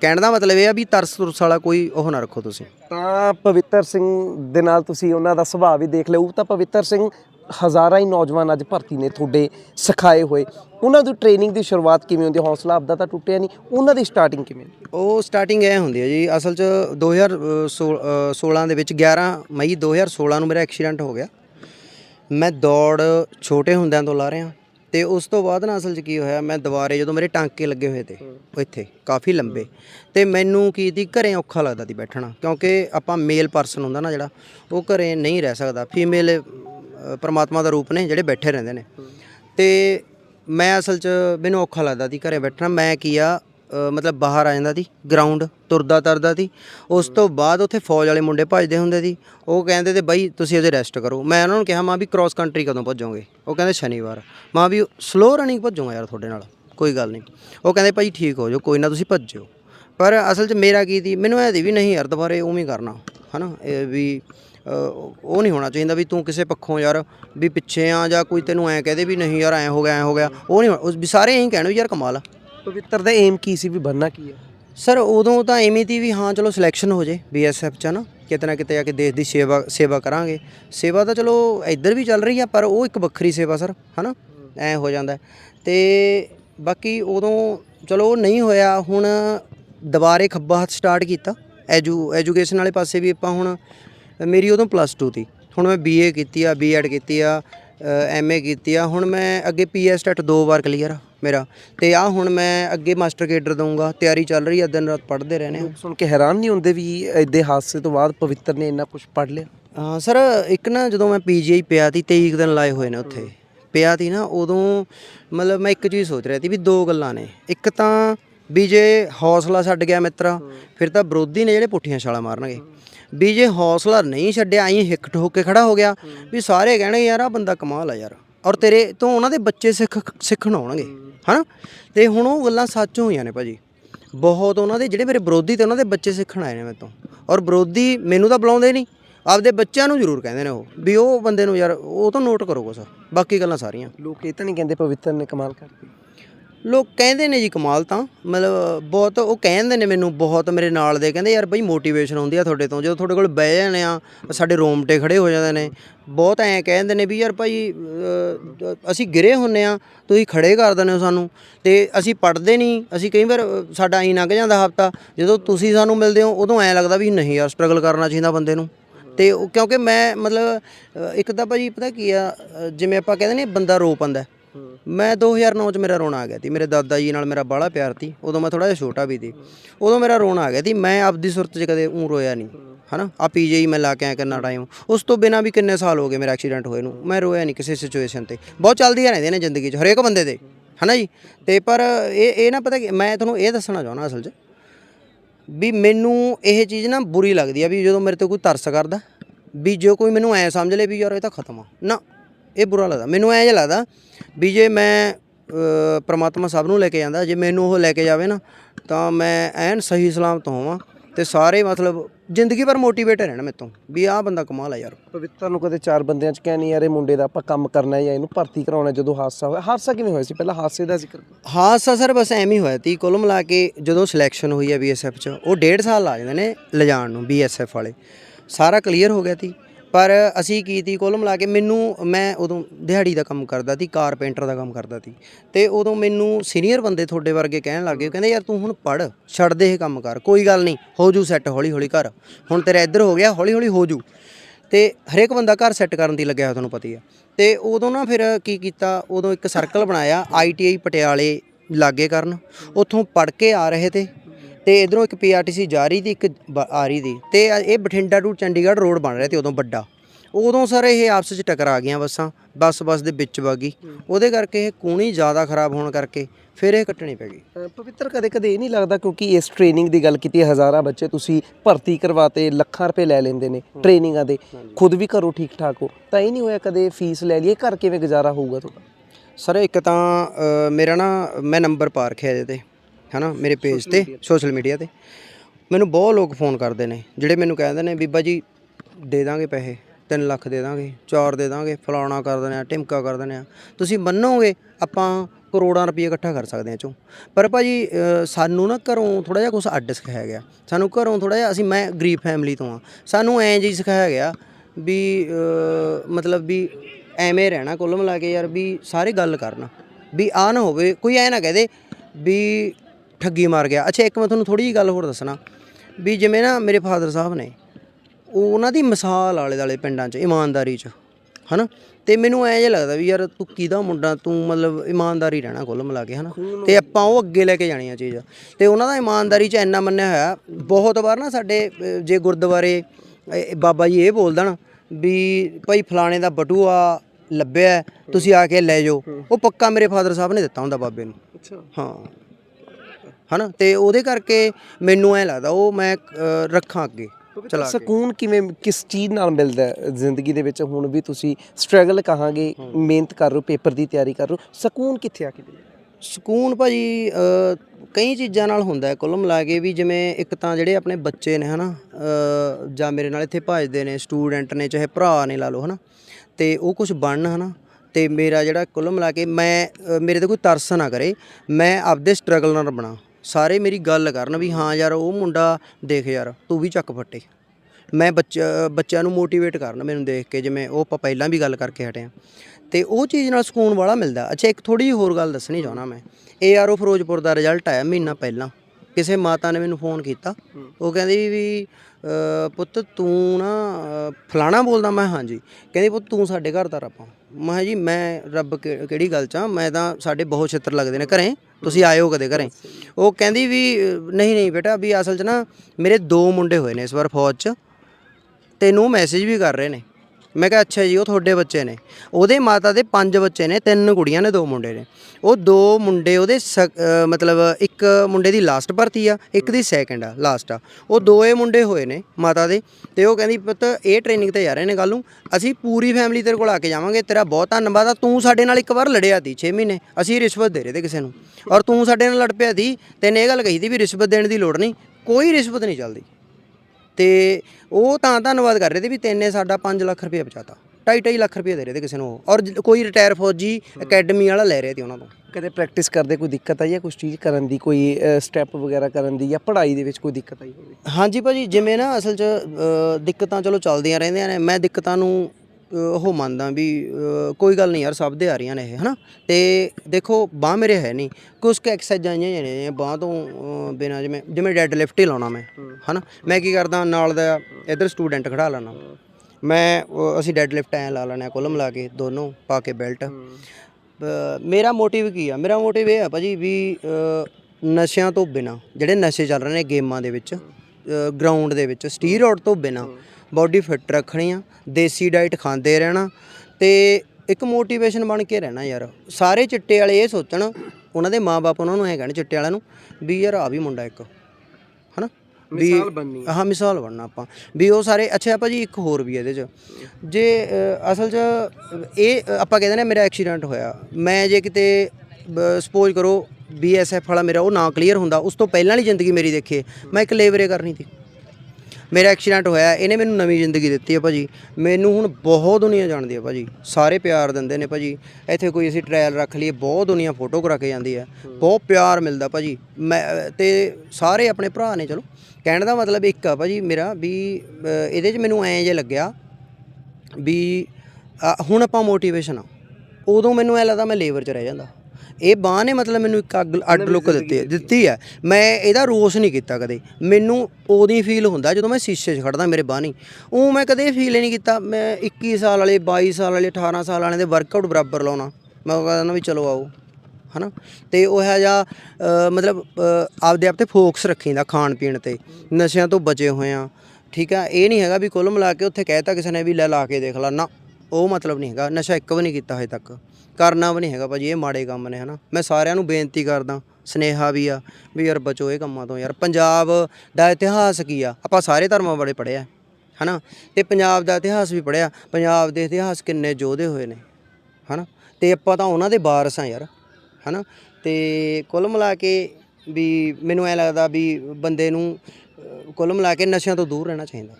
ਕਹਿਣ ਦਾ ਮਤਲਬ ਇਹ ਆ ਵੀ ਤਰਸ ਤੁਰਸ ਵਾਲਾ ਕੋਈ ਉਹ ਨਾ ਰੱਖੋ ਤੁਸੀਂ। ਤਾਂ ਪਵਿੱਤਰ ਸਿੰਘ ਦੇ ਨਾਲ ਤੁਸੀਂ ਉਹਨਾਂ ਦਾ ਸੁਭਾਅ ਵੀ ਦੇਖ ਲਿਓ। ਤਾਂ ਪਵਿੱਤਰ ਸਿੰਘ ਹਜ਼ਾਰਾਂ ਹੀ ਨੌਜਵਾਨ ਅੱਜ ਭਰਤੀ ਨੇ ਤੁਹਾਡੇ ਸਿਖਾਏ ਹੋਏ। ਉਹਨਾਂ ਦੀ ਟ੍ਰੇਨਿੰਗ ਦੀ ਸ਼ੁਰੂਆਤ ਕਿਵੇਂ ਹੁੰਦੀ ਹੈ? ਹੌਸਲਾ ਆਪਦਾ ਤਾਂ ਟੁੱਟਿਆ ਨਹੀਂ। ਉਹਨਾਂ ਦੀ ਸਟਾਰਟਿੰਗ ਕਿਵੇਂ ਉਹ ਸਟਾਰਟਿੰਗ ਇਹ ਹੁੰਦੀ ਹੈ ਜੀ ਅਸਲ 'ਚ 2016 ਦੇ ਵਿੱਚ 11 ਮਈ 2016 ਨੂੰ ਮੇਰਾ ਐਕਸੀਡੈਂਟ ਹੋ ਗਿਆ। ਮੈਂ ਦੌੜ ਛੋਟੇ ਹੁੰਦਿਆਂ ਤੋਂ ਲਾ ਰਿਹਾ। ਤੇ ਉਸ ਤੋਂ ਬਾਅਦ ਨਾ ਅਸਲ 'ਚ ਕੀ ਹੋਇਆ ਮੈਂ ਦੁਬਾਰੇ ਜਦੋਂ ਮੇਰੇ ਟਾਂਕੇ ਲੱਗੇ ਹੋਏ ਤੇ ਇੱਥੇ ਕਾਫੀ ਲੰਬੇ। ਤੇ ਮੈਨੂੰ ਕੀ ਦੀ ਘਰੇ ਔਖਾ ਲੱਗਦਾ ਸੀ ਬੈਠਣਾ। ਕਿਉਂਕਿ ਆਪਾਂ ਮੇਲ ਪਰਸਨ ਹੁੰਦਾ ਨਾ ਜਿਹੜਾ ਉਹ ਘਰੇ ਨਹੀਂ ਰਹਿ ਸਕਦਾ। ਫੀਮੇਲ ਪਰਮਾਤਮਾ ਦਾ ਰੂਪ ਨੇ ਜਿਹੜੇ ਬੈਠੇ ਰਹਿੰਦੇ ਨੇ। ਤੇ ਮੈਂ ਅਸਲ 'ਚ ਮੈਨੂੰ ਔਖਾ ਲੱਗਦਾ ਸੀ ਘਰੇ ਬੈਠਣਾ। ਮੈਂ ਕੀ ਆ ਅ, ਮਤਲਬ ਬਾਹਰ ਆ ਜਾਂਦਾ ਸੀ ਗਰਾਊਂਡ ਤੁਰਦਾ ਤਰਦਾ ਸੀ। ਉਸ ਤੋਂ ਬਾਅਦ ਉੱਥੇ ਫੌਜ ਵਾਲੇ ਮੁੰਡੇ ਭੱਜਦੇ ਹੁੰਦੇ ਸੀ। ਉਹ ਕਹਿੰਦੇ ਤੇ ਬਾਈ ਤੁਸੀਂ ਉਹਦੇ ਰੈਸਟ ਕਰੋ। ਮੈਂ ਉਹਨਾਂ ਨੂੰ ਕਿਹਾ ਮਾਂ ਵੀ ਕ੍ਰਾਸ ਕੰਟਰੀ ਕਦੋਂ ਭੱਜੋਗੇ? ਉਹ ਕਹਿੰਦੇ ਸ਼ਨੀਵਾਰ। ਮਾਂ ਵੀ ਸਲੋ ਰਨਿੰਗ ਭੱਜੂਗਾ ਯਾਰ ਤੁਹਾਡੇ ਨਾਲ? ਕੋਈ ਗੱਲ ਨਹੀਂ। ਉਹ ਕਹਿੰਦੇ ਭਾਈ ਠੀਕ ਹੋ ਜਾਓ ਕੋਈ ਨਾ ਤੁਸੀਂ ਭੱਜਿਓ। ਪਰ ਅਸਲ 'ਚ ਮੇਰਾ ਕੀ ਸੀ ਮੈਨੂੰ ਇਹ ਸੀ ਵੀ ਨਹੀਂ ਯਾਰ ਦੁਬਾਰੇ ਉਵੇਂ ਹੀ ਕਰਨਾ। ਹਨਾ? ਇਹ ਵੀ ਉਹ ਨਹੀਂ ਹੋਣਾ ਚਾਹੀਦਾ ਵੀ ਤੂੰ ਕਿਸੇ ਪੱਖੋਂ ਯਾਰ ਵੀ ਪਿੱਛੇ ਆ ਜਾਂ ਕੋਈ ਤੈਨੂੰ ਐਂ ਕਹਦੇ ਵੀ ਨਹੀਂ ਯਾਰ ਐਂ ਹੋ ਗਿਆ ਐਂ ਹੋ ਗਿਆ। ਉਹ ਨਹੀਂ ਵੀ ਸਾਰੇ ਇਹੀ ਕਹਿਣ ਵੀ ਯਾਰ ਕਮਾਲ ਆ। ਪਵਿੱਤਰ ਦਾ ਏਮ ਕੀ ਸੀ ਵੀ ਬੰਨਾ ਕੀ ਹੈ? ਸਰ ਉਦੋਂ ਤਾਂ ਐਵੇਂ ਤੀ ਵੀ ਹਾਂ ਚਲੋ ਸਿਲੈਕਸ਼ਨ ਹੋ ਜੇ ਬੀਐਸਐਫ ਚ ਨਾ ਕਿਤੇ ਨਾ ਕਿਤੇ ਆ ਕੇ ਦੇਸ਼ ਦੀ ਸੇਵਾ ਸੇਵਾ ਕਰਾਂਗੇ। ਸੇਵਾ ਤਾਂ ਚਲੋ ਇੱਧਰ ਵੀ ਚੱਲ ਰਹੀ ਆ ਪਰ ਉਹ ਇੱਕ ਵੱਖਰੀ ਸੇਵਾ ਸਰ ਹਨਾ। ਐ ਹੋ ਜਾਂਦਾ। ਤੇ ਬਾਕੀ ਉਦੋਂ ਚਲੋ ਉਹ ਨਹੀਂ ਹੋਇਆ ਹੁਣ ਦੁਬਾਰੇ ਖੱਬਾ ਹੱਥ ਸਟਾਰਟ ਕੀਤਾ। ਐਜੂ ਐਜੂਕੇਸ਼ਨ ਵਾਲੇ ਪਾਸੇ ਵੀ ਆਪਾਂ ਹੁਣ ਮੇਰੀ ਉਦੋਂ ਪਲੱਸ 2 ਤੀ ਹੁਣ ਮੈਂ ਬੀਏ ਕੀਤੀ ਆ ਬੀਐਡ ਕੀਤੀ ਆ ਐਮਏ ਕੀਤੀ ਆ। ਹੁਣ ਮੈਂ ਅੱਗੇ ਪੀਐਸ ਟੈਟ ਦੋ ਵਾਰ ਕਲੀਅਰ ਆ ਮੇਰਾ। ਤੇ ਆ ਹੁਣ ਮੈਂ ਅੱਗੇ ਮਾਸਟਰ ਕੇਡਰ ਦਊਂਗਾ। ਤਿਆਰੀ ਚੱਲ ਰਹੀ ਆ ਦਿਨ ਰਾਤ ਪੜ੍ਹਦੇ ਰਹਿੰਦੇ ਆ। ਸੁਣ ਕੇ ਹੈਰਾਨ ਨਹੀਂ ਹੁੰਦੇ ਵੀ ਐਦੇ ਹਾਦਸੇ ਤੋਂ ਬਾਅਦ ਪਵਿੱਤਰ ਨੇ ਇੰਨਾ ਕੁਝ ਪੜ ਲਿਆ? ਹਾਂ ਸਰ ਇੱਕ ਨਾ ਜਦੋਂ ਮੈਂ ਪੀਜੀਆਈ ਪਿਆ ਤੀ 23 ਕੁ ਦਿਨ ਲਾਏ ਹੋਏ ਨੇ ਉੱਥੇ। ਪਿਆ ਤੀ ਨਾ ਉਦੋਂ ਮਤਲਬ ਮੈਂ ਇੱਕ ਚੀਜ਼ ਸੋਚ ਰਿਹਾ ਸੀ ਵੀ ਦੋ ਗੱਲਾਂ ਨੇ। ਇੱਕ ਤਾਂ ਵੀ ਜੇ ਹੌਸਲਾ ਛੱਡ ਗਿਆ ਮਿੱਤਰਾ ਫਿਰ ਤਾਂ ਵਿਰੋਧੀ ਨੇ ਜਿਹੜੇ ਪੁੱਠੀਆਂ ਛਾਲਾਂ ਮਾਰਨਗੇ। ਵੀ ਜੇ ਹੌਸਲਾ ਨਹੀਂ ਛੱਡਿਆ ਐਂ ਹਿੱਕ ਠੋਕ ਕੇ ਖੜਾ ਹੋ ਗਿਆ ਵੀ ਸਾਰੇ ਕਹਿਣਗੇ ਯਾਰ ਆ ਬੰਦਾ ਕਮਾਲ ਆ ਯਾਰ। ਔਰ ਤੇਰੇ ਤੋਂ ਉਹਨਾਂ ਦੇ ਬੱਚੇ ਸਿੱਖ ਸਿੱਖਣ ਆਉਣਗੇ ਹਨਾ? ਤੇ ਹੁਣ ਉਹ ਗੱਲਾਂ ਸੱਚ ਹੋਈਆਂ ਨੇ ਭਾਜੀ। ਬਹੁਤ ਉਹਨਾਂ ਦੇ ਜਿਹੜੇ ਮੇਰੇ ਵਿਰੋਧੀ ਤੇ ਉਹਨਾਂ ਦੇ ਬੱਚੇ ਸਿੱਖਣ ਆਏ ਨੇ ਮੇਰੇ ਤੋਂ। ਔਰ ਵਿਰੋਧੀ ਮੈਨੂੰ ਤਾਂ ਬੁਲਾਉਂਦੇ ਨਹੀਂ। ਆਪਦੇ ਬੱਚਿਆਂ ਨੂੰ ਜ਼ਰੂਰ ਕਹਿੰਦੇ ਨੇ ਉਹ ਵੀ ਉਹ ਬੰਦੇ ਨੂੰ ਯਾਰ ਉਹ ਤਾਂ ਨੋਟ ਕਰੋ ਕੁਛ। ਬਾਕੀ ਗੱਲਾਂ ਸਾਰੀਆਂ। ਲੋਕ ਇਹ ਤਾਂ ਨਹੀਂ ਕਹਿੰਦੇ ਪਵਿੱਤਰ ਨੇ ਕਮਾਲ ਕਰਤੀ। ਲੋਕ ਕਹਿੰਦੇ ਨੇ ਜੀ ਕਮਾਲ ਤਾਂ ਮਤਲਬ ਬਹੁਤ ਉਹ ਕਹਿੰਦੇ ਨੇ ਮੈਨੂੰ ਬਹੁਤ ਮੇਰੇ ਨਾਲ ਦੇ ਕਹਿੰਦੇ ਯਾਰ ਬਈ ਮੋਟੀਵੇਸ਼ਨ ਹੁੰਦੀ ਆ ਤੁਹਾਡੇ ਤੋਂ ਜਦੋਂ ਤੁਹਾਡੇ ਕੋਲ ਬਹਿ ਜਾਂਦੇ ਆ ਸਾਡੇ ਰੋਮਟੇ ਖੜੇ ਹੋ ਜਾਂਦੇ ਨੇ ਬਹੁਤ ਐਂ ਕਹਿੰਦੇ ਨੇ ਵੀ ਯਾਰ ਭਾਈ ਅਹ, ਅਸੀਂ ਗਿਰੇ ਹੁੰਨੇ ਆ ਤੁਸੀਂ ਖੜੇ ਕਰ ਦਿੰਦੇ ਹੋ ਸਾਨੂੰ ਤੇ ਅਸੀਂ ਪੜਦੇ ਨਹੀਂ ਅਸੀਂ ਕਈ ਵਾਰ ਸਾਡਾ ਐਂ ਲੰਘ ਜਾਂਦਾ ਹਫਤਾ ਜਦੋਂ ਤੁਸੀਂ ਸਾਨੂੰ ਮਿਲਦੇ ਹੋ ਉਦੋਂ ਐਂ ਲੱਗਦਾ ਵੀ ਨਹੀਂ ਯਾਰ ਸਟਰਗਲ ਕਰਨਾ ਚਾਹੀਦਾ ਬੰਦੇ ਨੂੰ ਤੇ ਕਿਉਂਕਿ ਮੈਂ ਮਤਲਬ ਇੱਕ ਤਾਂ ਭਾਜੀ ਪਤਾ ਕੀ ਆ ਜਿਵੇਂ ਆਪਾਂ ਕਹਿੰਦੇ ਨੇ ਬੰਦਾ ਰੋ ਪੰਦਾ ਮੈਂ 2009 ਚ ਮੇਰਾ ਰੋਣਾ ਆ ਗਿਆ ਸੀ। ਮੇਰੇ ਦਾਦਾ ਜੀ ਨਾਲ ਮੇਰਾ ਬਾਹਲਾ ਪਿਆਰ ਸੀ। ਉਦੋਂ ਮੈਂ ਥੋੜਾ ਜਿਹਾ ਛੋਟਾ ਵੀ ਸੀ। ਉਦੋਂ ਮੇਰਾ ਰੋਣਾ ਆ ਗਿਆ ਸੀ। ਮੈਂ ਆਪਦੀ ਸੁਰਤ 'ਚ ਕਦੇ ਉਂ ਰੋਇਆ ਨਹੀਂ। ਹਨਾ? ਆ ਪੀਜੀ ਮੈਂ ਲਾ ਕੇ ਆਇਆ ਕਿੰਨਾ ਟਾਈਮ ਉਸ ਤੋਂ ਬਿਨਾ ਵੀ ਕਿੰਨੇ ਸਾਲ ਹੋ ਗਏ ਮੇਰਾ ਐਕਸੀਡੈਂਟ ਹੋਏ ਨੂੰ। ਮੈਂ ਰੋਇਆ ਨਹੀਂ ਕਿਸੇ ਸਿਚੁਏਸ਼ਨ ਤੇ। ਬਹੁਤ ਚੱਲਦੀਆਂ ਰਹਿੰਦੀਆਂ ਨੇ ਜ਼ਿੰਦਗੀ 'ਚ ਹਰੇਕ ਬੰਦੇ ਦੇ। ਹਨਾ ਜੀ? ਤੇ ਪਰ ਇਹ ਇਹ ਨਾ ਪਤਾ ਮੈਂ ਤੁਹਾਨੂੰ ਇਹ ਦੱਸਣਾ ਚਾਹੁੰਦਾ ਅਸਲ 'ਚ ਵੀ ਮੈਨੂੰ ਇਹ ਚੀਜ਼ ਨਾ ਬੁਰੀ ਲੱਗਦੀ ਆ ਵੀ ਜਦੋਂ ਮੇਰੇ ਤੇ ਕੋਈ ਤਰਸ ਕਰਦਾ, ਵੀ ਜੋ ਕੋਈ ਮੈਨੂੰ ਐ ਸਮਝ ਲੇ ਵੀ ਯਾਰ ਇਹ ਤਾਂ ਖਤਮ ਆ। ਨਾ। ਇਹ ਬੁਰਾ ਲੱਗਦਾ। ਮੈਨੂੰ ਐਂ ਜਿਹਾ ਲੱਗਦਾ ਵੀ ਜੇ ਮੈਂ ਪ੍ਰਮਾਤਮਾ ਸਭ ਨੂੰ ਲੈ ਕੇ ਜਾਂਦਾ ਜੇ ਮੈਨੂੰ ਉਹ ਲੈ ਕੇ ਜਾਵੇ ਨਾ ਤਾਂ ਮੈਂ ਐਨ ਸਹੀ ਸਲਾਮਤ ਹੋਵਾਂ ਤੇ ਸਾਰੇ ਮਤਲਬ ਜ਼ਿੰਦਗੀ ਭਰ ਮੋਟੀਵੇਟ ਰਹਿਣਾ ਮੇਰੇ ਤੋਂ ਵੀ ਆਹ ਬੰਦਾ ਕਮਾਲ ਆ ਯਾਰ। ਪਵਿੱਤਰ ਨੂੰ ਕਦੇ ਚਾਰ ਬੰਦਿਆਂ 'ਚ ਕਹਿ ਨਹੀਂ ਯਾਰ ਇਹ ਮੁੰਡੇ ਦਾ ਆਪਾਂ ਕੰਮ ਕਰਨਾ ਹੈ ਜਾਂ ਇਹਨੂੰ ਭਰਤੀ ਕਰਾਉਣਾ ਜਦੋਂ ਹਾਦਸਾ ਹੋਇਆ। ਹਾਦਸਾ ਕਿਵੇਂ ਹੋਇਆ ਸੀ? ਪਹਿਲਾਂ ਹਾਦਸੇ ਦਾ ਜ਼ਿਕਰ ਕਰੋ। ਹਾਦਸਾ ਸਰ ਬਸ ਐਵੇਂ ਹੀ ਹੋਇਆ ਤੀ ਕੁੱਲ ਮਿਲਾ ਕੇ ਜਦੋਂ ਸਿਲੈਕਸ਼ਨ ਹੋਈ ਹੈ ਬੀਐਸਐਫ ਚ ਉਹ ਡੇਢ ਸਾਲ ਲਾ ਜਾਂਦੇ ਨੇ ਲਿਜਾਣ ਨੂੰ ਬੀਐਸਐਫ ਵਾਲੇ। ਸਾਰਾ ਕਲੀਅਰ ਹੋ ਗਿਆ ਤੀ ਪਰ ਅਸੀਂ ਕੀ ਤੀ, ਕੁੱਲ ਮਿਲਾ ਕੇ ਮੈਨੂੰ, ਮੈਂ ਉਦੋਂ ਦਿਹਾੜੀ ਦਾ ਕੰਮ ਕਰਦਾ ਤੀ ਕਾਰਪੈਂਟਰ ਦਾ ਕੰਮ ਕਰਦਾ ਤੀ। ਤੇ ਉਦੋਂ ਮੈਨੂੰ ਸੀਨੀਅਰ ਬੰਦੇ ਤੁਹਾਡੇ ਵਰਗੇ ਕਹਿਣ ਲੱਗੇ ਕਹਿੰਦੇ, ਯਾਰ ਤੂੰ ਹੁਣ ਪੜ ਛੱਡ ਦੇ ਇਹ ਕੰਮ ਕਰ, ਕੋਈ ਗੱਲ ਨਹੀਂ, ਹੋ ਜੂ ਸੈੱਟ ਹੌਲੀ ਹੌਲੀ ਕਰ। ਹੁਣ ਤੇਰਾ ਇੱਧਰ ਹੋ ਗਿਆ ਹੌਲੀ ਹੌਲੀ ਹੋ ਜੂ। ਤੇ ਹਰੇਕ ਬੰਦਾ ਘਰ ਸੈੱਟ ਕਰਨ ਦੀ ਲੱਗਿਆ ਹੋਇਆ, ਤੁਹਾਨੂੰ ਪਤਾ ਹੀ ਆ। ਤੇ ਉਦੋਂ ਨਾ ਫਿਰ ਕੀ ਕੀਤਾ, ਉਦੋਂ ਇੱਕ ਸਰਕਲ ਬਣਾਇਆ ਆਈਟੀਆਈ ਪਟਿਆਲੇ ਲਾਗੇ ਕਰਨ। ਉੱਥੋਂ ਪੜ ਕੇ ਆ ਰਹੇ ਤੇ ਤੇ ਇਧਰੋਂ ਇੱਕ ਪੀਆਰਟੀਸੀ ਜਾ ਰਹੀ ਦੀ ਇੱਕ ਬ- ਆ ਰਹੀ ਦੀ ਤੇ ਇਹ ਬਠਿੰਡਾ ਟੂ ਚੰਡੀਗੜ੍ਹ ਰੋਡ ਬਣ ਰਿਹਾ ਤੇ ਉਦੋਂ ਵੱਡਾ। ਉਦੋਂ ਸਰ ਇਹ ਆਪਸ ਵਿੱਚ ਟਕਰਾ ਗਈਆਂ ਬੱਸਾਂ ਬੱਸ ਬੱਸ ਦੇ ਵਿੱਚ ਵਗੀ ਉਹਦੇ ਕਰਕੇ ਇਹ ਕੂਣੀ ਜ਼ਿਆਦਾ ਖਰਾਬ ਹੋਣ ਕਰਕੇ ਫਿਰ ਇਹ ਕੱਟਣੀ ਪੈ ਗਈ। ਅ, ਪਵਿੱਤਰ ਕਦੇ ਕਦੇ ਇਹ ਨਹੀਂ ਲੱਗਦਾ ਕਿਉਂਕਿ ਇਸ ਟ੍ਰੇਨਿੰਗ ਦੀ ਗੱਲ ਕੀਤੀ ਹੈ, ਹਜ਼ਾਰਾਂ ਬੱਚੇ ਤੁਸੀਂ ਭਰਤੀ ਕਰਵਾਤੇ ਲੱਖਾਂ ਰੁਪਏ ਲੈ ਲੈਂਦੇ ਨੇ ਟ੍ਰੇਨਿੰਗਾਂ ਦੇ। ਖੁਦ ਵੀ ਘਰੋਂ ਠੀਕ ਠਾਕ ਹੋ। ਤਾਂ ਇਹ ਨਹੀਂ ਹੋਇਆ ਕਦੇ ਫੀਸ ਲੈ ਲਈਏ ਘਰ ਕਿਵੇਂ ਗੁਜ਼ਾਰਾ ਹੋਊਗਾ ਤੁਹਾਡਾ? ਸਰ ਇੱਕ ਤਾਂ ਅ, ਮੇਰਾ ਨਾ ਮੈਂ ਨੰਬਰ ਪਾ ਰੱਖਿਆ ਇਹਦੇ ਤੇ। ਹਨਾ ਮੇਰੇ ਪੇਜ ਤੇ ਸੋਸ਼ਲ ਮੀਡੀਆ ਤੇ। ਮੈਨੂੰ ਬਹੁਤ ਲੋਕ ਫੋਨ ਕਰਦੇ ਨੇ ਜਿਹੜੇ ਮੈਨੂੰ ਕਹਿੰਦੇ ਨੇ ਬੀਬਾ ਜੀ ਦੇ ਦਾਂਗੇ ਪੈਸੇ 3 ਲੱਖ ਦੇ ਦਾਂਗੇ 4 ਦੇ ਦਾਂਗੇ ਫਲਾਣਾ ਕਰ ਦਿੰਦੇ ਆ ਟਿਮਕਾ ਕਰ ਦਿੰਦੇ ਆ। ਤੁਸੀਂ ਮੰਨੋਗੇ ਆਪਾਂ ਕਰੋੜਾਂ ਰੁਪਏ ਇਕੱਠਾ ਕਰ ਸਕਦੇ ਆ ਚੋਂ। ਪਰ ਭਾਜੀ ਸਾਨੂੰ ਨਾ ਘਰੋਂ ਥੋੜਾ ਜਿਹਾ ਕੁਝ ਅੱਡ ਸਿਖਾਇਆ ਗਿਆ। ਸਾਨੂੰ ਘਰੋਂ ਥੋੜਾ ਜਿਹਾ ਅਸੀਂ ਮੈਂ ਗਰੀਬ ਫੈਮਿਲੀ ਤੋਂ ਆ ਸਾਨੂੰ ਐਂ ਜੀ ਸਿਖਾਇਆ ਗਿਆ ਵੀ ਮਤਲਬ ਵੀ ਐਵੇਂ ਰਹਿਣਾ ਕੁੱਲ ਮਿਲਾ ਕੇ ਯਾਰ ਵੀ ਸਾਰੇ ਗੱਲ ਕਰਨ। ਵੀ ਆ ਨਾ ਹੋਵੇ ਕੋਈ ਐ ਨਾ ਕਹਦੇ ਵੀ ਠੱਗੀ ਮਾਰ ਗਿਆ। ਅੱਛਾ ਇੱਕ ਮੈਂ ਤੁਹਾਨੂੰ ਥੋੜੀ ਜੀ ਗੱਲ ਹੋਰ ਦੱਸਣਾ। ਵੀ ਜਿਵੇਂ ਨਾ ਮੇਰੇ ਫਾਦਰ ਸਾਹਿਬ ਨੇ ਉਹ ਉਹਨਾਂ ਦੀ ਮਿਸਾਲ ਆਲੇ ਦਾਲੇ ਪਿੰਡਾਂ 'ਚ ਇਮਾਨਦਾਰੀ 'ਚ ਹਨਾ? ਤੇ ਮੈਨੂੰ ਐਂ ਜਿਹਾ ਲੱਗਦਾ ਵੀ ਯਾਰ ਤੂੰ ਕਿਹਦਾ ਮੁੰਡਾ ਤੂੰ ਮਤਲਬ ਇਮਾਨਦਾਰੀ ਰਹਿਣਾ ਕੁੱਲ ਮਿਲਾ ਕੇ ਹਨਾ? ਤੇ ਆਪਾਂ ਉਹ ਅੱਗੇ ਲੈ ਕੇ ਜਾਣੀ ਆ ਚੀਜ਼। ਤੇ ਉਹਨਾਂ ਦਾ ਇਮਾਨਦਾਰੀ 'ਚ ਇੰਨਾ ਮੰਨਿਆ ਹੋਇਆ ਬਹੁਤ ਵਾਰ ਨਾ ਸਾਡੇ ਜੇ ਗੁਰਦੁਆਰੇ ਬਾਬਾ ਜੀ ਇਹ ਬੋਲ ਦੇਣ ਵੀ ਭਾਈ ਫਲਾਣੇ ਦਾ ਬਟੂਆ ਲੱਭਿਆ ਤੁਸੀਂ ਆ ਕੇ ਲੈ ਜਾਓ। ਉਹ ਪੱਕਾ ਮੇਰੇ ਫਾਦਰ ਸਾਹਿਬ ਨੇ ਦਿੱਤਾ ਹੁੰਦਾ ਬਾਬੇ ਨੂੰ। ਅੱਛਾ। ਹਾਂ। ਹਨਾ? ਤੇ ਉਹਦੇ ਕਰਕੇ ਮੈਨੂੰ ਐ ਲੱਗਦਾ ਉਹ ਮੈਂ ਰੱਖਾਂ ਅੱਗੇ ਚਲਾ ਕੇ। ਸਕੂਨ ਕਿਵੇਂ ਕਿਸ ਚੀਜ਼ ਨਾਲ ਮਿਲਦਾ ਹੈ ਜ਼ਿੰਦਗੀ ਦੇ ਵਿੱਚ? ਹੁਣ ਵੀ ਤੁਸੀਂ ਸਟਰਗਲ ਕਹਾਂਗੇ ਮਿਹਨਤ ਕਰ ਰਹੇ ਹੋ ਪੇਪਰ ਦੀ ਤਿਆਰੀ ਕਰ ਰਹੇ ਹੋ ਸਕੂਨ ਕਿੱਥੇ ਆ ਕੇ ਮਿਲਦਾ ਸਕੂਨ ਭਾਜੀ ਅਹ, ਕਈ ਚੀਜ਼ਾਂ ਨਾਲ ਹੁੰਦਾ ਹੈ ਕੁੱਲ ਮਿਲਾ ਕੇ ਵੀ ਜਿਵੇਂ ਇੱਕ ਤਾਂ ਜਿਹੜੇ ਆਪਣੇ ਬੱਚੇ ਨੇ ਹਨਾ ਅਹ, ਜਾਂ ਮੇਰੇ ਨਾਲ ਇੱਥੇ ਭੱਜਦੇ ਨੇ ਸਟੂਡੈਂਟ ਨੇ ਚਾਹੇ ਭਰਾ ਨੇ ਲਾ ਲਓ ਹਨਾ ਤੇ ਉਹ ਕੁਝ ਬਣਨ ਹਨਾ ਤੇ ਮੇਰਾ ਜਿਹੜਾ ਕੁੱਲ ਮਿਲਾ ਕੇ ਮੈਂ ਮੇਰੇ ਤੇ ਕੋਈ ਤਰਸ ਨਾ ਕਰੇ ਮੈਂ ਆਪਦੇ ਸਟਰਗਲ ਨਾਲ ਬਣਾ। ਸਾਰੇ ਮੇਰੀ ਗੱਲ ਕਰਨ ਵੀ ਹਾਂ ਯਾਰ ਉਹ ਮੁੰਡਾ ਦੇਖ ਯਾਰ ਤੂੰ ਵੀ ਚੱਕ ਫੱਟੇ। ਮੈਂ ਬੱਚਾ ਬੱਚਿਆਂ ਨੂੰ ਮੋਟੀਵੇਟ ਕਰਨ ਮੈਨੂੰ ਦੇਖ ਕੇ ਜਿਵੇਂ ਉਹ ਆਪਾਂ ਪਹਿਲਾਂ ਵੀ ਗੱਲ ਕਰਕੇ ਹਟੇ ਆ। ਤੇ ਉਹ ਚੀਜ਼ ਨਾਲ ਸਕੂਨ ਵਾਲਾ ਮਿਲਦਾ। ਅੱਛਾ ਇੱਕ ਥੋੜੀ ਜਿਹੀ ਹੋਰ ਗੱਲ ਦੱਸਣੀ ਚਾਹਣਾ ਮੈਂ। ਏਆਰਓ ਫਿਰੋਜ਼ਪੁਰ ਦਾ ਰਿਜ਼ਲਟ ਆਇਆ ਮਹੀਨਾ ਪਹਿਲਾਂ। ਕਿਸੇ ਮਾਤਾ ਨੇ ਮੈਨੂੰ ਫੋਨ ਕੀਤਾ। ਉਹ ਕਹਿੰਦੀ ਵੀ ਪੁੱਤ ਤੂੰ ਨਾ ਫਲਾਣਾ ਬੋਲਦਾ। ਮੈਂ ਹਾਂਜੀ। ਕਹਿੰਦੀ ਪੁੱਤ ਤੂੰ ਸਾਡੇ ਘਰ ਦਾ ਰੱਬ ਆ। ਮੈਂ ਕਿਹਾ ਜੀ ਮੈਂ ਰੱਬ ਕਿ- ਕਿਹੜੀ ਗੱਲ ਚ ਆ? ਮੈਂ ਤਾਂ ਸਾਡੇ ਬਹੁਤ ਛਿੱਤਰ ਲੱਗਦੇ ਨੇ ਘਰੇ। ਤੁਸੀਂ ਆਇਓ ਕਦੇ ਘਰੇ। ਉਹ ਕਹਿੰਦੀ ਵੀ ਅ, ਨਹੀਂ ਨਹੀਂ ਬੇਟਾ ਵੀ ਅਸਲ 'ਚ ਨਾ ਮੇਰੇ ਦੋ ਮੁੰਡੇ ਹੋਏ ਨੇ ਇਸ ਵਾਰ ਫੌਜ 'ਚ। ਤੈਨੂੰ ਮੈਸੇਜ ਵੀ ਕਰ ਰਹੇ ਨੇ। ਮੈਂ ਕਿਹਾ, ਅੱਛਾ ਜੀ, ਉਹ ਤੁਹਾਡੇ ਬੱਚੇ ਨੇ। ਉਹਦੇ ਮਾਤਾ ਦੇ ਪੰਜ ਬੱਚੇ ਨੇ, ਤਿੰਨ ਕੁੜੀਆਂ ਨੇ, ਦੋ ਮੁੰਡੇ ਨੇ। ਉਹ ਦੋ ਮੁੰਡੇ, ਉਹਦੇ ਸਕ- ਮਤਲਬ ਇੱਕ ਮੁੰਡੇ ਦੀ ਲਾਸਟ ਭਰਤੀ ਆ, ਇੱਕ ਦੀ ਸੈਕੰਡ ਆ ਲਾਸਟ ਆ। ਉਹ ਦੋਏ ਮੁੰਡੇ ਹੋਏ ਨੇ ਮਾਤਾ ਦੇ ਤੇ ਉਹ ਕਹਿੰਦੀ, ਪੁੱਤ, ਇਹ ਟ੍ਰੇਨਿੰਗ ਤੇ ਜਾ ਰਹੇ ਨੇ ਕੱਲ ਨੂੰ। ਅਸੀਂ ਪੂਰੀ ਫੈਮਿਲੀ ਤੇਰੇ ਕੋਲ ਆ ਕੇ ਜਾਵਾਂਗੇ। ਤੇਰਾ ਬਹੁਤ ਧੰਨਵਾਦ ਆ। ਤੂੰ ਸਾਡੇ ਨਾਲ ਇੱਕ ਵਾਰ ਲੜਿਆ ਤੀ 6 ਮਹੀਨੇ। ਅਸੀਂ ਰਿਸ਼ਵਤ ਦੇ ਰਹੇ ਤੇ ਕਿਸੇ ਨੂੰ। ਔਰ ਤੂੰ ਸਾਡੇ ਨਾਲ ਲੜ ਪਿਆ ਤੀ। ਤੈਨੇ ਇਹ ਗੱਲ ਕਹੀ ਤੀ ਵੀ ਰਿਸ਼ਵਤ ਦੇਣ ਦੀ ਲੋੜ ਨਹੀਂ। ਕੋਈ ਰਿਸ਼ਵਤ ਨਹੀਂ ਚੱਲਦੀ। ਤੇ ਉਹ ਤਾਂ ਧੰਨਵਾਦ ਕਰ ਰਹੇ ਤੇ ਵੀ ਤੈਨੇ ਸਾਡਾ 5 ਲੱਖ ਰੁਪਏ ਬਚਾਤਾ। ਢਾਈ ਢਾਈ ਲੱਖ ਰੁਪਏ ਦੇ ਰਹੇ ਤੇ ਕਿਸੇ ਨੂੰ। ਔਰ ਕੋਈ ਰਿਟਾਇਰ ਫੌਜੀ ਅਕੈਡਮੀ ਵਾਲਾ ਲੈ ਰਿਹਾ ਤੇ ਉਹਨਾਂ ਤੋਂ। ਕਦੇ ਪ੍ਰੈਕਟਿਸ ਕਰਦੇ ਕੋਈ ਦਿੱਕਤ ਆਈ ਹੈ ਕੁਝ ਚੀਜ਼ ਕਰਨ ਦੀ ਕੋਈ ਸਟੈਪ ਵਗੈਰਾ ਕਰਨ ਦੀ ਜਾਂ ਪੜ੍ਹਾਈ ਦੇ ਵਿੱਚ ਕੋਈ ਦਿੱਕਤ ਆਈ ਹੋਵੇ? ਹਾਂਜੀ ਭਾਜੀ ਜਿਵੇਂ ਨਾ ਅਸਲ 'ਚ ਦਿੱਕਤਾਂ ਚਲੋ ਚੱਲਦੀਆਂ ਰਹਿੰਦੀਆਂ ਨੇ। ਮੈਂ ਦਿੱਕਤਾਂ ਨੂੰ ਉਹ ਮੰਨਦਾ ਵੀ ਕੋਈ ਗੱਲ ਨਹੀਂ ਯਾਰ, ਸਭ ਦੇ ਆ ਰਹੀਆਂ ਨੇ ਇਹ, ਹਨਾ? ਤੇ ਦੇਖੋ, ਬਾਹ ਮੇਰੇ ਹੈ ਨਹੀਂ। ਕੁਝ ਕੁ ਐਕਸਰਸਾਈਜ਼ਾਂ ਜਿਹੀਆਂ ਨੇ, ਬਾਹ ਤੋਂ ਬਿਨਾਂ ਜਿਵੇਂ ਜਿਵੇਂ ਡੈਡ ਲਿਫਟ ਹੀ ਲਾਉਣਾ ਮੈਂ, ਹਨਾ? ਮੈਂ ਕੀ ਕਰਦਾ, ਨਾਲ ਦਾ ਇੱਧਰ ਸਟੂਡੈਂਟ ਖੜਾ ਲੈਣਾ ਮੈਂ ਅਸੀਂ ਡੈਡ ਲਿਫਟ ਐ ਲਾ ਲੈਣਾ ਕੁੱਲ ਮਿਲਾ ਕੇ ਦੋਨੋਂ ਪਾ ਕੇ ਬੈਲਟ ਮੇਰਾ ਮੋਟਿਵ ਕੀ ਆ? ਮੇਰਾ ਮੋਟਿਵ ਇਹ ਆ ਭਾਜੀ ਵੀ ਨਸ਼ਿਆਂ ਤੋਂ ਬਿਨਾ, ਜਿਹੜੇ ਨਸ਼ੇ ਚੱਲ ਰਹੇ ਨੇ ਗੇਮਾਂ ਦੇ ਵਿੱਚ ਗਰਾਊਂਡ ਦੇ ਵਿੱਚ ਸਟੀਰੋਇਡ ਤੋਂ ਬਿਨਾ ਬਾਡੀ ਫਿੱਟ ਰੱਖਣੀ ਆ ਦੇਸੀ ਡਾਈਟ ਖਾਂਦੇ ਰਹਿਣਾ ਤੇ ਇੱਕ ਮੋਟੀਵੇਸ਼ਨ ਬਣ ਕੇ ਰਹਿਣਾ ਯਾਰ। ਸਾਰੇ ਚਿੱਟੇ ਵਾਲੇ ਇਹ ਸੋਚਣ ਉਹਨਾਂ ਦੇ ਮਾਪੇ ਉਹਨਾਂ ਨੂੰ ਇਹ ਕਹਿਣ ਚਿੱਟੇ ਵਾਲਿਆਂ ਨੂੰ ਵੀ ਯਾਰ ਆ ਵੀ ਮੁੰਡਾ ਇੱਕ ਹਨਾ? ਮਿਸਾਲ ਬਣਨੀ ਹਾਂ ਮਿਸਾਲ ਬਣਨਾ ਆਪਾਂ। ਵੀ ਉਹ ਸਾਰੇ ਅੱਛਾ ਭਾਜੀ ਇੱਕ ਹੋਰ ਵੀ ਇਹਦੇ 'ਚ। ਜੇ ਅਸਲ 'ਚ ਇਹ ਆਪਾਂ ਕਹਿੰਦੇ ਨੇ ਮੇਰਾ ਐਕਸੀਡੈਂਟ ਹੋਇਆ। ਮੈਂ ਜੇ ਕਿਤੇ ਸਪੋਜ਼ ਕਰੋ ਬੀਐਸਐਫ ਵਾਲਾ ਮੇਰਾ ਉਹ ਨਾ ਕਲੀਅਰ ਹੁੰਦਾ ਉਸ ਤੋਂ ਪਹਿਲਾਂ ਵਾਲੀ ਜ਼ਿੰਦਗੀ ਮੇਰੀ ਦੇਖੇ। ਮੈਂ ਇੱਕ ਲੇਬਰੇ ਕਰਨੀ ਸੀ। ਮੇਰਾ ਐਕਸੀਡੈਂਟ ਹੋਇਆ, ਇਹਨੇ ਮੈਨੂੰ ਨਵੀਂ ਜ਼ਿੰਦਗੀ ਦਿੱਤੀ ਹੈ ਭਾਜੀ। ਮੈਨੂੰ ਹੁਣ ਬਹੁਤ ਦੁਨੀਆ ਜਾਣਦੀ ਹੈ ਭਾਜੀ। ਸਾਰੇ ਪਿਆਰ ਦਿੰਦੇ ਨੇ ਭਾਜੀ। ਇੱਥੇ ਕੋਈ ਅਸੀਂ ਟ੍ਰਾਇਲ ਰੱਖ ਲਈਏ, ਬਹੁਤ ਦੁਨੀਆ ਫੋਟੋ ਕਰਾ ਕੇ ਜਾਂਦੀ ਹੈ ਬਹੁਤ ਪਿਆਰ ਮਿਲਦਾ ਭਾਜੀ। ਮੈਂ, ਤੇ ਸਾਰੇ ਆਪਣੇ ਭਰਾ ਨੇ, ਚਲੋ। ਕਹਿਣ ਦਾ ਮਤਲਬ ਇੱਕ ਆ ਭਾਜੀ ਮੇਰਾ ਵੀ ਇਹਦੇ 'ਚ ਮੈਨੂੰ ਐਂ ਜੇ ਲੱਗਿਆ ਵੀ ਹੁਣ ਆਪਾਂ ਮੋਟੀਵੇਸ਼ਨ ਆ। ਉਦੋਂ ਮੈਨੂੰ ਐ ਲੱਗਦਾ ਮੈਂ ਲੇਬਰ 'ਚ ਰਹਿ ਜਾਂਦਾ। ਇਹ ਬਾਹ ਨੇ ਮਤਲਬ ਮੈਨੂੰ ਇੱਕ ਅੱਗ ਅੱਡ ਲੁੱਕ ਦਿੱਤੀ ਹੈ ਦਿੱਤੀ ਹੈ। ਮੈਂ ਇਹਦਾ ਰੋਸ ਨਹੀਂ ਕੀਤਾ ਕਦੇ। ਮੈਨੂੰ ਉਦੋਂ ਹੀ ਫੀਲ ਹੁੰਦਾ ਜਦੋਂ ਮੈਂ ਸ਼ੀਸ਼ੇ 'ਚ ਖੜਦਾ ਮੇਰੇ ਬਾਹ ਨਹੀਂ। ਉਹ ਮੈਂ ਕਦੇ ਫੀਲ ਹੀ ਨਹੀਂ ਕੀਤਾ। ਮੈਂ 21 ਸਾਲ ਵਾਲੇ 22 ਸਾਲ ਵਾਲੇ 18 ਸਾਲ ਵਾਲੇ ਦੇ ਵਰਕਆਊਟ ਬਰਾਬਰ ਲਾਉਣਾ। ਮੈਂ ਉਹ ਕਹਿੰਦਾ ਵੀ ਚਲੋ ਆਓ ਹਨਾ? ਤੇ ਉਹ ਹੈ ਜਾਂ ਮਤਲਬ ਆਪਦੇ ਆਪ ਤੇ ਫੋਕਸ ਰੱਖੀਦਾ ਖਾਣ ਪੀਣ ਤੇ। ਨਸ਼ਿਆਂ ਤੋਂ ਬਚੇ ਹੋਏ ਆ। ਠੀਕ ਆ? ਇਹ ਨਹੀਂ ਹੈਗਾ ਵੀ ਕੁੱਲ ਮਿਲਾ ਕੇ ਉੱਥੇ ਕਹਿਤਾ ਕਿਸੇ ਨੇ ਵੀ ਲੈ ਲਾ ਕੇ ਦੇਖ ਲਾ। ਨਾ। ਉਹ ਮਤਲਬ ਨਹੀਂ ਹੈਗਾ, ਨਸ਼ਾ ਇੱਕ ਵੀ ਨਹੀਂ ਕੀਤਾ ਹਜੇ ਤੱਕ। ਕਰਨਾ ਵੀ ਨਹੀਂ ਹੈਗਾ ਭਾਜੀ, ਇਹ ਮਾੜੇ ਕੰਮ ਨੇ, ਹਨਾ। ਮੈਂ ਸਾਰਿਆਂ ਨੂੰ ਬੇਨਤੀ ਕਰਦਾ, ਸਨੇਹਾ ਵੀ ਆ, ਵੀ ਯਾਰ ਬਚੋ ਇਹ ਕੰਮਾਂ ਤੋਂ ਯਾਰ। ਪੰਜਾਬ ਦਾ ਇਤਿਹਾਸ ਕੀ ਆ? ਆਪਾਂ ਸਾਰੇ ਧਰਮਾਂ ਬਾਰੇ ਪੜ੍ਹਿਆ, ਹਨਾ। ਤੇ ਪੰਜਾਬ ਦਾ ਇਤਿਹਾਸ ਵੀ ਪੜ੍ਹਿਆ, ਪੰਜਾਬ ਦੇ ਇਤਿਹਾਸ ਕਿੰਨੇ ਯੋਧੇ ਹੋਏ ਨੇ, ਹਨਾ। ਤੇ ਆਪਾਂ ਤਾਂ ਉਹਨਾਂ ਦੇ ਵਾਰਸ ਆ ਯਾਰ, ਹਨਾ। ਤੇ ਕੁੱਲ ਮਿਲਾ ਕੇ ਵੀ ਮੈਨੂੰ ਐ ਲੱਗਦਾ ਵੀ ਬੰਦੇ ਨੂੰ ਕੁੱਲ ਮਿਲਾ ਕੇ ਨਸ਼ਿਆਂ ਤੋਂ ਦੂਰ ਰਹਿਣਾ ਚਾਹੀਦਾ।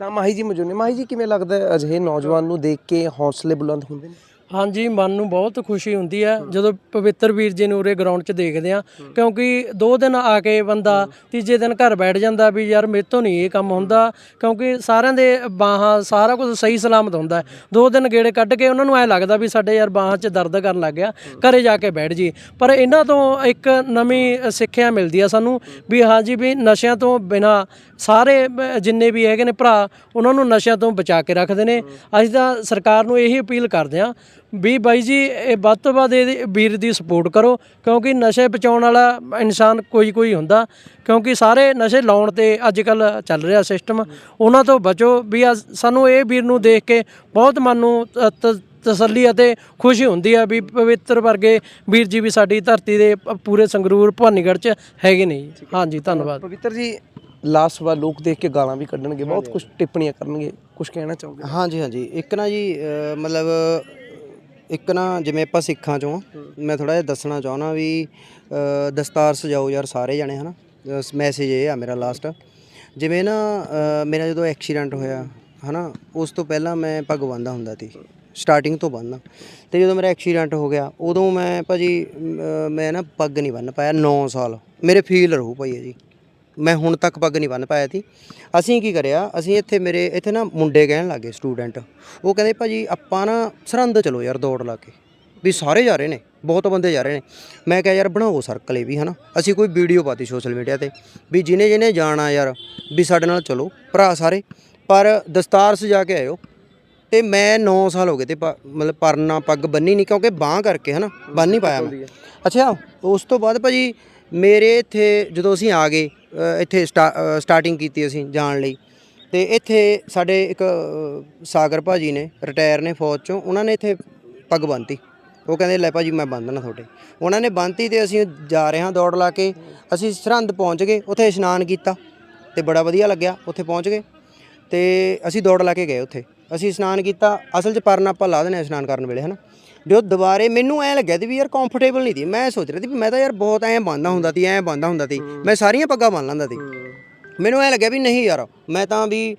ਤਾਂ ਮਾਹੀ ਜੀ ਮਜੂਨੇ ਮਾਹੀ ਜੀ, ਕਿਵੇਂ ਲੱਗਦਾ ਹੈ ਅਜਿਹੇ ਨੌਜਵਾਨ ਨੂੰ ਦੇਖ ਕੇ ਹੌਸਲੇ ਬੁਲੰਦ ਹੁੰਦੇ ਨੇ? ਹਾਂਜੀ, ਮਨ ਨੂੰ ਬਹੁਤ ਖੁਸ਼ੀ ਹੁੰਦੀ ਹੈ ਜਦੋਂ ਪਵਿੱਤਰ ਵੀਰ ਜੀ ਨੂੰ ਉਰੇ ਗਰਾਊਂਡ 'ਚ ਦੇਖਦੇ ਆ ਕਿਉਂਕਿ ਦੋ ਦਿਨ ਆ ਕੇ ਬੰਦਾ ਤੀਜੇ ਦਿਨ ਘਰ ਬੈਠ ਜਾਂਦਾ ਵੀ ਯਾਰ ਮੇਰੇ ਤੋਂ ਨਹੀਂ ਇਹ ਕੰਮ ਹੁੰਦਾ। ਕਿਉਂਕਿ ਸਾਰਿਆਂ ਦੇ ਬਾਹਾਂ ਸਾਰਾ ਕੁਝ ਸਹੀ ਸਲਾਮਤ ਹੁੰਦਾ ਦੋ ਦਿਨ ਗੇੜੇ ਕੱਢ ਕੇ ਉਹਨਾਂ ਨੂੰ ਐ ਲੱਗਦਾ ਵੀ ਸਾਡੇ ਯਾਰ ਬਾਹਾਂ 'ਚ ਦਰਦ ਕਰਨ ਲੱਗ ਗਿਆ, ਘਰੇ ਜਾ ਕੇ ਬੈਠ ਜੀ। ਪਰ ਇਹਨਾਂ ਤੋਂ ਇੱਕ ਨਵੀਂ ਸਿੱਖਿਆ ਮਿਲਦੀ ਆ ਸਾਨੂੰ ਵੀ ਹਾਂਜੀ ਵੀ ਨਸ਼ਿਆਂ ਤੋਂ ਬਿਨਾ ਸਾਰੇ ਜਿੰਨੇ ਵੀ ਹੈਗੇ ਨੇ ਭਰਾ, ਉਹਨਾਂ ਨੂੰ ਨਸ਼ਿਆਂ ਤੋਂ ਬਚਾ ਕੇ ਰੱਖਦੇ ਨੇ। ਅਸੀਂ ਤਾਂ ਸਰਕਾਰ ਨੂੰ ਇਹੀ ਅਪੀਲ ਕਰਦੇ ਹਾਂ ਵੀ ਬਾਈ ਜੀ ਇਹ ਵੱਧ ਤੋਂ ਵੱਧ ਇਹਦੀ ਵੀਰ ਦੀ ਸਪੋਰਟ ਕਰੋ ਕਿਉਂਕਿ ਨਸ਼ੇ ਬਚਾਉਣ ਵਾਲਾ ਇਨਸਾਨ ਕੋਈ ਕੋਈ ਹੁੰਦਾ ਕਿਉਂਕਿ ਸਾਰੇ ਨਸ਼ੇ ਲਾਉਣ ਤੇ ਅੱਜ ਕੱਲ ਚੱਲ ਰਿਹਾ ਸਿਸਟਮ ਉਹਨਾਂ ਤੋਂ ਬਚੋ ਵੀ ਸਾਨੂੰ ਇਹ ਵੀਰ ਨੂੰ ਦੇਖ ਕੇ ਬਹੁਤ ਮਨ ਨੂੰ ਤਸੱਲੀ ਅਤੇ ਖੁਸ਼ੀ ਹੁੰਦੀ ਆ ਵੀ ਪਵਿੱਤਰ ਵਰਗੇ ਵੀਰ ਜੀ ਵੀ ਸਾਡੀ ਧਰਤੀ ਦੇ ਪੂਰੇ ਸੰਗਰੂਰ ਭਵਾਨੀਗੜ੍ਹ ਚ ਹੈਗੇ ਨੇ ਜੀ। ਹਾਂਜੀ ਧੰਨਵਾਦ। ਪਵਿੱਤਰ ਜੀ ਲਾਸਟ ਵਾਰ ਲੋਕ ਦੇਖ ਕੇ ਗਾਲਾਂ ਵੀ ਕੱਢਣਗੇ ਬਹੁਤ ਕੁਝ ਟਿੱਪਣੀਆਂ ਕਰਨਗੇ ਕੁਝ ਕਹਿਣਾ ਚਾਹੋਗੇ? ਹਾਂਜੀ ਹਾਂਜੀ। ਇੱਕ ਨਾ ਜੀ ਮਤਲਬ ਇੱਕ ਨਾ ਜਿਵੇਂ ਆਪਾਂ ਸਿੱਖਾਂ ਚੋਂ ਆ, ਮੈਂ ਥੋੜਾ ਜਿਹਾ ਦੱਸਣਾ ਚਾਹੁੰਦਾ ਵੀ ਦਸਤਾਰ ਸਜਾਓ ਯਾਰ ਸਾਰੇ ਜਣੇ ਹਨਾ? ਮੈਸੇਜ ਇਹ ਆ ਮੇਰਾ ਲਾਸਟ ਜਿਵੇਂ ਨਾ ਮੇਰਾ ਜਦੋਂ ਐਕਸੀਡੈਂਟ ਹੋਇਆ ਹਨਾ ਉਸ ਤੋਂ ਪਹਿਲਾਂ ਮੈਂ ਪੱਗ ਬੰਨ੍ਹਦਾ ਹੁੰਦਾ ਸੀ। ਸਟਾਰਟਿੰਗ ਤੋਂ ਬੰਨ੍ਹਦਾ ਤੇ ਜਦੋਂ ਮੇਰਾ ਐਕਸੀਡੈਂਟ ਹੋ ਗਿਆ ਉਦੋਂ ਮੈਂ ਭਾਜੀ ਅਹ, ਮੈਂ ਨਾ ਪੱਗ ਨਹੀਂ ਬੰਨ੍ਹ ਪਾਇਆ 9 ਸਾਲ। ਮੇਰੇ ਫੀਲ ਰਹੂ ਭਾਈ ਜੀ। ਮੈਂ ਹੁਣ ਤੱਕ ਪੱਗ ਨਹੀਂ ਬੰਨ ਪਾਇਆ ਸੀ। ਅਸੀਂ ਕੀ ਕਰਿਆ, ਅਸੀਂ ਇੱਥੇ ਮੇਰੇ, ਇੱਥੇ ਨਾ ਮੁੰਡੇ ਕਹਿਣ ਲੱਗੇ ਸਟੂਡੈਂਟ ਉਹ ਕਹਿੰਦੇ, ਭਾਜੀ, ਆਪਾਂ ਨਾ ਸਰਹੰਦ ਚਲੋ ਯਾਰ ਦੌੜ ਲਾ ਕੇ। ਵੀ ਸਾਰੇ ਜਾ ਰਹੇ ਨੇ, ਬਹੁਤ ਬੰਦੇ ਜਾ ਰਹੇ ਨੇ। ਮੈਂ ਕਿਹਾ, ਯਾਰ ਬਣਾਓ ਸਰਕਲ ਇਹ ਵੀ, ਹਨਾ? ਅਸੀਂ ਕੋਈ ਵੀਡੀਓ ਪਾਤੀ ਸੋਸ਼ਲ ਮੀਡੀਆ ਤੇ, ਵੀ ਜਿਹਨੇ ਜਿਹਨੇ ਜਾਣਾ ਯਾਰ, ਵੀ ਸਾਡੇ ਨਾਲ ਚਲੋ, ਭਰਾ ਸਾਰੇ। ਪਰ ਦਸਤਾਰ ਸਜਾ ਕੇ ਆਇਓ। ਤੇ ਮੈਂ 9 ਸਾਲ ਹੋ ਗਏ ਤੇ ਪ- ਮਤਲਬ ਪਰਨਾ ਪੱਗ ਬੰਨੀ ਨਹੀਂ, ਕਿਉਂਕਿ ਬਾਹ ਕਰਕੇ, ਹਨਾ, ਬੰਨ ਨਹੀਂ ਪਾਇਆ ਮੈਂ। ਅੱਛਾ, ਉਸ ਤੋਂ ਬਾਅਦ ਭਾਜੀ, ਮੇਰੇ ਇੱਥੇ ਜਦੋਂ ਅਸੀਂ ਆ ਗਏ ਇੱਥੇ ਸਟਾ- ਸਟਾਰਟਿੰਗ ਕੀਤੀ ਅਸੀਂ ਜਾਣ ਲਈ। ਤੇ ਇੱਥੇ ਸਾਡੇ ਇੱਕ ਅ, ਸਾਗਰ ਭਾਜੀ ਨੇ ਰਿਟਾਇਰ ਨੇ ਫੌਜ ਚੋਂ ਉਹਨਾਂ ਨੇ ਇੱਥੇ ਪੱਗ ਬੰਨਤੀ। ਉਹ ਕਹਿੰਦੇ ਲੈ ਭਾਜੀ ਮੈਂ ਬੰਨ੍ਹਣਾ ਤੁਹਾਡੇ। ਉਹਨਾਂ ਨੇ ਬੰਨਤੀ ਤੇ ਅਸੀਂ ਜਾ ਰਹੇ ਹਾਂ ਦੌੜ ਲਾ ਕੇ। ਅਸੀਂ ਸਰਹੰਦ ਪਹੁੰਚ ਗਏ ਉੱਥੇ ਇਸ਼ਨਾਨ ਕੀਤਾ ਤੇ ਬੜਾ ਵਧੀਆ ਲੱਗਿਆ ਉੱਥੇ ਪਹੁੰਚ ਗਏ। ਤੇ ਅਸੀਂ ਦੌੜ ਲਾ ਕੇ ਗਏ ਉੱਥੇ। ਅਸੀਂ ਇਸ਼ਨਾਨ ਕੀਤਾ ਅਸਲ 'ਚ ਪਰਨ ਆਪਾਂ ਲਾ ਦੇਣੇ ਇਸ਼ਨਾਨ ਕਰਨ ਵੇਲੇ ਹਨਾ? ਜੋ ਦੁਬਾਰੇ ਮੈਨੂੰ ਐ ਲੱਗਿਆ ਤੇ ਵੀ ਯਾਰ ਕੰਫਰਟੇਬਲ ਨਹੀਂ ਸੀ। ਮੈਂ ਸੋਚ ਰਿਹਾ ਸੀ ਵੀ ਮੈਂ ਤਾਂ ਯਾਰ ਬਹੁਤ ਐਂ ਬੰਦਾ ਹੁੰਦਾ ਸੀ ਐਂ ਬੰਦਾ ਹੁੰਦਾ ਸੀ। ਮੈਂ ਸਾਰੀਆਂ ਪੱਗਾਂ ਬੰਨ ਲੈਂਦਾ ਸੀ। ਮੈਨੂੰ ਐ ਲੱਗਿਆ ਵੀ ਨਹੀਂ ਯਾਰ ਮੈਂ ਤਾਂ ਵੀ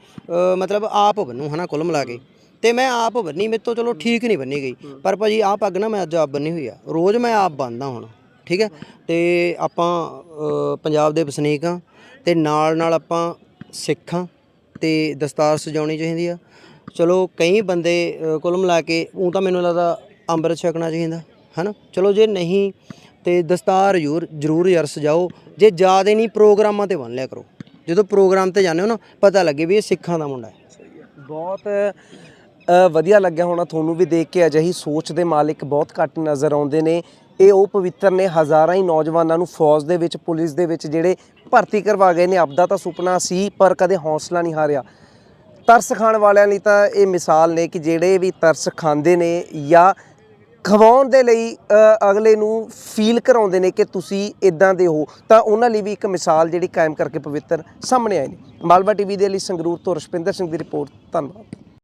ਮਤਲਬ ਆਪ ਬੰਨੂ ਹਨਾ ਕੁੱਲ ਮਿਲਾ ਕੇ। ਤੇ ਮੈਂ ਆਪ ਬੰਨੀ ਮੇਰੇ ਤੋਂ ਚਲੋ ਠੀਕ ਨਹੀਂ ਬੰਨੀ ਗਈ। ਪਰ ਭਾਜੀ ਆਹ ਪੱਗ ਨਾ ਮੈਂ ਅੱਜ ਆਪ ਬੰਨੀ ਹੋਈ ਆ। ਰੋਜ਼ ਮੈਂ ਆਪ ਬੰਨਦਾ ਹੁਣ ਠੀਕ ਹੈ? ਤੇ ਆਪਾਂ ਪੰਜਾਬ ਦੇ ਵਸਨੀਕ ਆ ਤੇ ਨਾਲ ਨਾਲ ਆਪਾਂ ਸਿੱਖਾਂ ਤੇ ਦਸਤਾਰ ਸਜਾਉਣੀ ਚਾਹੀਦੀ ਆ। ਚਲੋ ਕਈ ਬੰਦੇ ਕੁੱਲ ਮਿਲਾ ਕੇ ਉਹ ਤਾਂ ਮੈਨੂੰ ਲੱਗਦਾ ਅੰਮ੍ਰਿਤ ਛਕਣਾ ਚਾਹੀਦਾ, ਹਨਾ? ਚਲੋ ਜੇ ਨਹੀਂ, ਤੇ ਦਸਤਾਰ ਜ਼ਰੂਰ ਜ਼ਰੂਰ ਯਾਰ ਸਜਾਓ। ਜੇ ਜ਼ਿਆਦਾ ਨਹੀਂ, ਪ੍ਰੋਗਰਾਮਾਂ ਤੇ ਬੰਨ ਲਿਆ ਕਰੋ। ਜਦੋਂ ਪ੍ਰੋਗਰਾਮ ਤੇ ਜਾਂਦੇ ਹੋ ਨਾ, ਪਤਾ ਲੱਗੇ ਵੀ ਇਹ ਸਿੱਖਾਂ ਦਾ ਮੁੰਡਾ ਹੈ। ਬਹੁਤ ਵਧੀਆ ਲੱਗਿਆ ਹੋਣਾ ਤੁਹਾਨੂੰ ਵੀ ਦੇਖ ਕੇ। ਅਜਿਹੀ ਸੋਚ ਦੇ ਮਾਲਕ ਬਹੁਤ ਘੱਟ ਨਜ਼ਰ ਆਉਂਦੇ ਨੇ। ਇਹ ਉਹ ਪਵਿੱਤਰ ਨੇ, ਹਜ਼ਾਰਾਂ ਹੀ ਨੌਜਵਾਨਾਂ ਨੂੰ ਫੌਜ ਦੇ ਵਿੱਚ, ਪੁਲਿਸ ਦੇ ਵਿੱਚ ਜਿਹੜੇ ਭਰਤੀ ਕਰਵਾ ਗਏ ਨੇ। ਆਪਦਾ ਤਾਂ ਸੁਪਨਾ ਸੀ, ਪਰ ਕਦੇ ਹੌਸਲਾ ਨਹੀਂ ਹਾਰਿਆ। ਤਰਸ ਖਾਣ ਵਾਲਿਆਂ ਲਈ ਤਾਂ ਇਹ ਮਿਸਾਲ ਨੇ ਕਿ ਜਿਹੜੇ ਵੀ ਤਰਸ ਖਾਂਦੇ ਨੇ ਜਾਂ ਖਵਾਉਣ ਦੇ ਲਈ ਅਗਲੇ ਨੂੰ ਫੀਲ ਕਰਾਉਂਦੇ ਨੇ ਕਿ ਤੁਸੀਂ ਇਦਾਂ ਦੇ ਹੋ, ਤਾਂ ਉਹਨਾਂ ਲਈ ਵੀ ਇੱਕ ਮਿਸਾਲ ਜਿਹੜੀ ਕਾਇਮ ਕਰਕੇ ਪਵਿੱਤਰ ਸਾਹਮਣੇ ਆਏ ਨੇ। ਮਾਲਵਾ ਟੀਵੀ ਦੇ ਲਈ ਸੰਗਰੂਰ ਤੋਂ ਰਸ਼ਪਿੰਦਰ ਸਿੰਘ ਦੀ ਰਿਪੋਰਟ, ਧੰਨਵਾਦ।